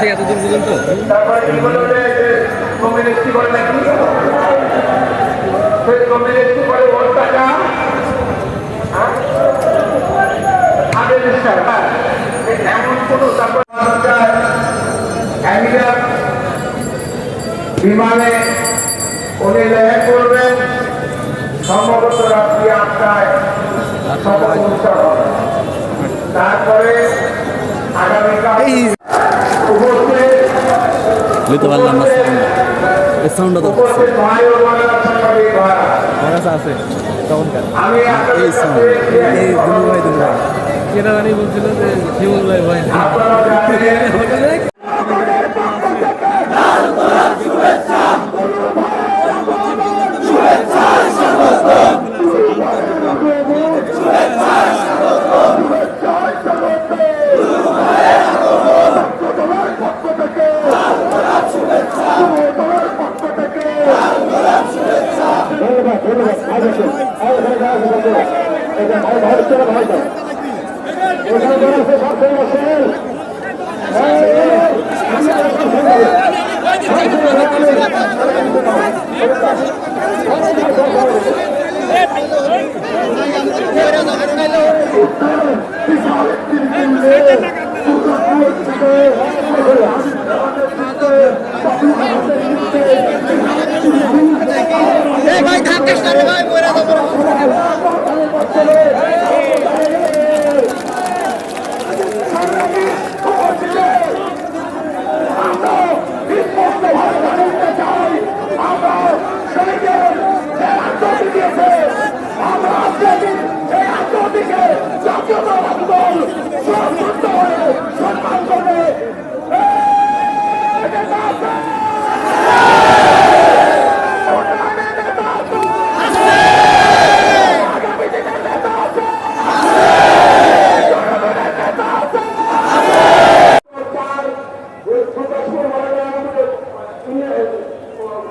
আসে এত দূর পর্যন্ত হ্যাঁ? হ্যাঁ। বিমানে উনি লেখা করবেন সম্ভবত রাত্রি আটটায় অনুষ্ঠান তারপরে আগামীকাল বুঝতে পারলাম না সাউন্ডটা তো ভাইরা, আমার কাছে আছে তখনকার এই সাউন্ড এই দুলু ভাই দুলু ভাই কেনা রানী বলছিল যে শিবুল ভাই ভাই ভাই Yes, sir.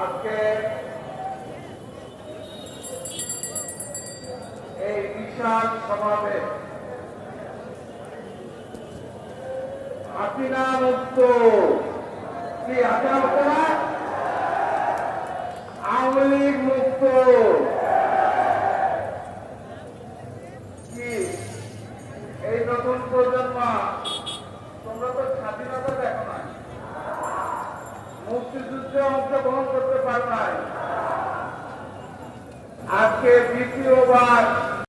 আজকে এই বিশাল সমাবেশ হাসিনা মুক্ত কি মুক্ত না আওয়ামী লীগ মুক্ত কি? এই নতুন প্রজন্ম তোমরা তো স্বাধীনতা দেখো না মুক্তিযুদ্ধে অংশগ্রহণ করতে পারো নাই। আজকে দ্বিতীয়বার